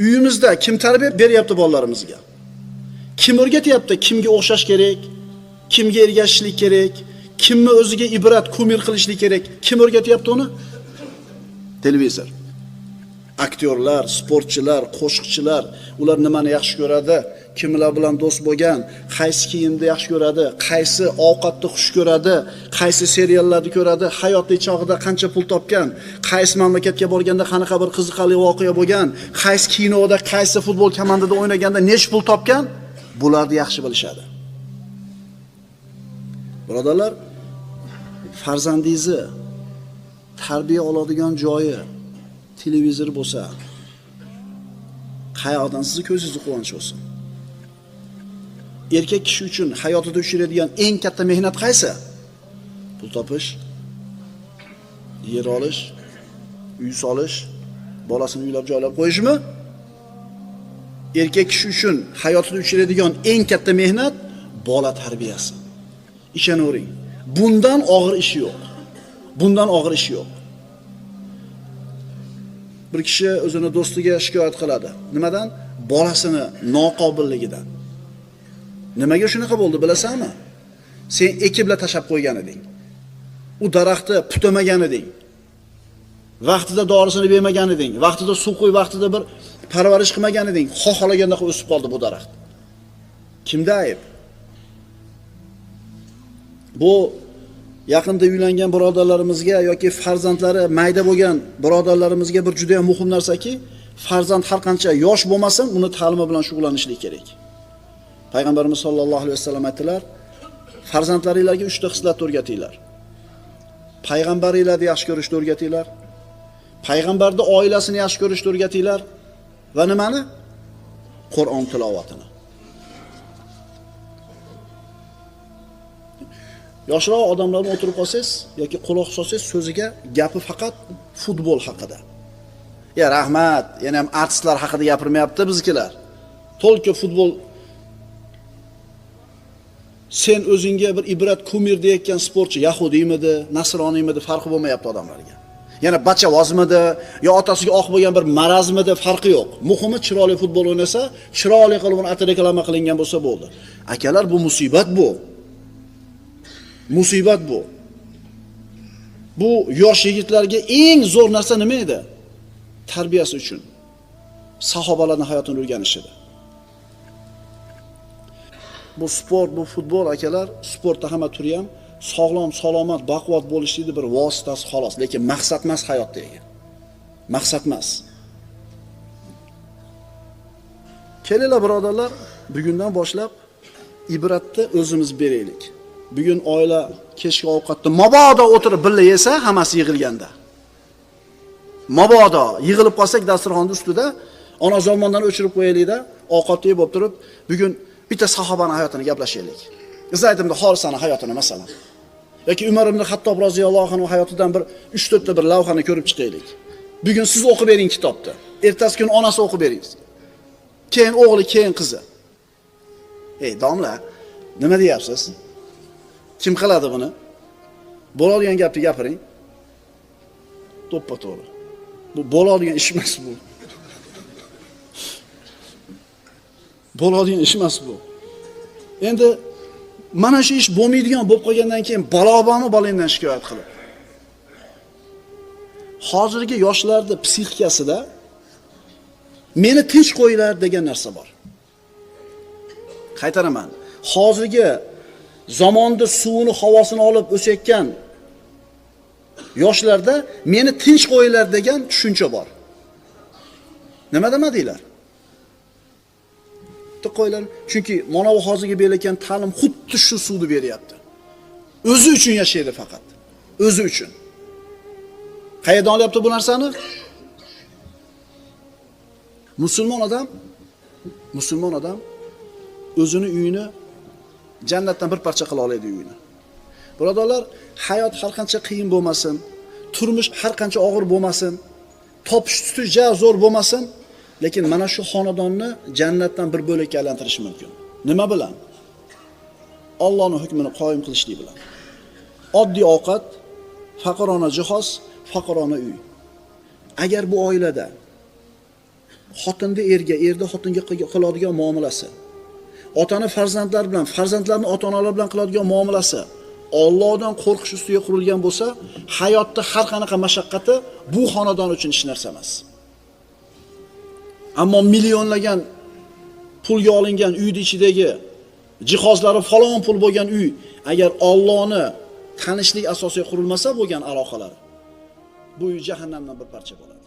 uyimizda kim tarbiya beryapti bolalarimizga? Kim o'rgatyapti kimga o'xshash kerak, kimga ergashishlik kerak, kimni o'ziga ibrat, kumir qilishlik kerak? Kim o'rgatyapti uni? Televizor. aktyorlar, sportchilar, qo'shiqchilar, ular nimani yaxshi ko'radi, kimlar bilan do'st bo'lgan, qaysi kiyimni yaxshi ko'radi, qaysi ovqatni xush ko'radi, qaysi seriallarni ko'radi, hayotning chog'ida qancha pul topgan, qaysi mamlakatga borganda qanaqa bir qiziqarli voqea bo'lgan, qaysi kinoda, qaysi futbol komandada o'ynaganda necha pul topgan, bularni yaxshi bilishadi. Birodarlar, farzandingizni tarbiya oladigan joyi televizor bo'lsa, qayoqdan sizni ko'zingizni quvonch bo'lsin. Erkak kishi uchun hayotida uchraydigan eng katta mehnat qaysi? Pul topish, yer olish, uy solish, bolasini uylab joylab qo'yishmi? Erkak kishi uchun hayotida uchraydigan eng katta mehnat bola tarbiyasi. Ishonavering, bundan og'ir ish yo'q. Bundan og'ir ish yo'q. bir kishi o'zini do'stiga shikoyat qiladi. Nimadan? Bolasini noqobilligidan. Nimaga shunaqa bo'ldi bilasanmi? Sen ekibla tashab qo'ygan eding. U daraxtni putamagan eding. Vaqtida dorisini bermagan eding. Vaqtida suv qo'y, vaqtida bir parvarish qilmagan eding. Xohlaganda o'sib qoldi bu daraxt. Kimda ayb? Bu yaqinda uylangan birodarlarimizga yoki farzandlari mayda bo'lgan birodarlarimizga bir juda ham muhim narsaki, farzand har qancha yosh bo'lmasin, uni ta'limi bilan shug'ullanishlik kerak. Payg'ambarimiz sollallohu alayhi vasallam aytdilar, farzandlaringlarga uchta xislatni o'rgatinglar. Payg'ambaringlarni yaxshi ko'rishni o'rgatinglar. Payg'ambarning oilasini yaxshi ko'rishni o'rgatinglar va nimani? Qur'on tilovatini. yoshroq odamlar bilan o'tirib qolsangiz yoki quloq solsangiz so'ziga gapi faqat futbol haqida. Ya rahmat, yana ham artistlar haqida gapirmayapti biznikilar только futbol sen o'zingga bir ibrat kumir deyotgan sportchi yahudiymidi, nasroniymidi farqi bo'lmayapti odamlarga. Yana bachavozmidi yo otasiga oq bo'lgan bir marazmidi farqi yo'q. Muhimi chiroyli futbol o'ynasa, chiroyli qilib uni reklama qilingan bo'lsa bo'ldi. Akalar bu musibat bu. Musibat bu. Bu yosh yigitlarga eng zo'r narsa nima edi? Tarbiyasi uchun. sahobalarni hayotini o'rganishidi. Bu sport, bu futbol akalar, sportda hamma turi ham sog'lom, salomat, baquvvat bo'lishlikni bir vositasi xolos, lekin maqsad emas hayotdagi. Maqsad emas. Kelinglar birodarlar, bugundan boshlab ibratni o'zimiz beraylik. bugun oila kechki ovqatda mabodo o'tirib birga yesa, hammasi yig'ilganda. Mabodo yig'ilib qolsak dasturxonning ustida ona zamondan o'chirib qo'yaylikda, ovqat yeb bo'lib turib, bugun bitta sahobaning hayotini gaplashaylik. Zayd ibn Xorisani hayotini masalan. yoki Umar ibn Xattob roziyallohu anhu hayotidan bir 3-4 ta bir lavhani ko'rib chiqaylik. Bugun siz o'qib bering kitobni. Ertasi kun onasi o'qib beringiz. Keyin o'g'li, keyin qizi. Ey domla, nima deyapsiz? Kim qiladi buni? Bo'ladigan gapni gapiring. To'ppa to'g'ri. Bu bo'ladigan ish emas bu. Bo'ladigan ish emas bu. Endi mana shu ish bo'lmaydigan bo'lib qolgandan keyin balobami bolangdan shikoyat qilib. Hozirgi yoshlarda psixikasida meni tinch qo'yinglar degan narsa bor. Qaytaraman. Hozirgi zamonda suvini, havosini olib o'sayotgan yoshlarda meni tinch qo'yinglar degan tushuncha bor. Nima demadinglar? Qo'yinglar, chunki mana bu hozirgi berilgan ta'lim xuddi shu suvni beryapti. O'zi uchun yashaydi faqat. O'zi uchun. Qayerdan olyapti bu narsani? Musulmon odam musulmon odam o'zini uyini jannatdan bir parcha qila oladi uyini. Birodarlar, hayot har qancha qiyin bo'lmasin, turmush har qancha og'ir bo'lmasin, topish tutish zo'r bo'lmasin, lekin mana shu xonadonni jannatdan bir bo'lakka aylantirish mumkin. Nima bilan? Allohning hukmini qoyim qilishlik bilan. Oddiy ovqat, faqirona jihoz, faqirona uy. Agar bu oilada xotinni erga, erni xotinga qiladigan muomalasi, otani farzandlar bilan, farzandlarni ota-onalar bilan qiladigan muomalasi Allohdan qo'rqish ustiga qurilgan bo'lsa, hayotda har qanaqa mashaqqati bu xonadon uchun hech narsa emas. Ammo millionlagan pulga olingan uyni ichidagi jihozlari falon pul bo'lgan uy agar Allohni tanishlik asosiga qurilmasa bo'lgan aloqalar bu uy jahannamdan bir parcha bo'ladi.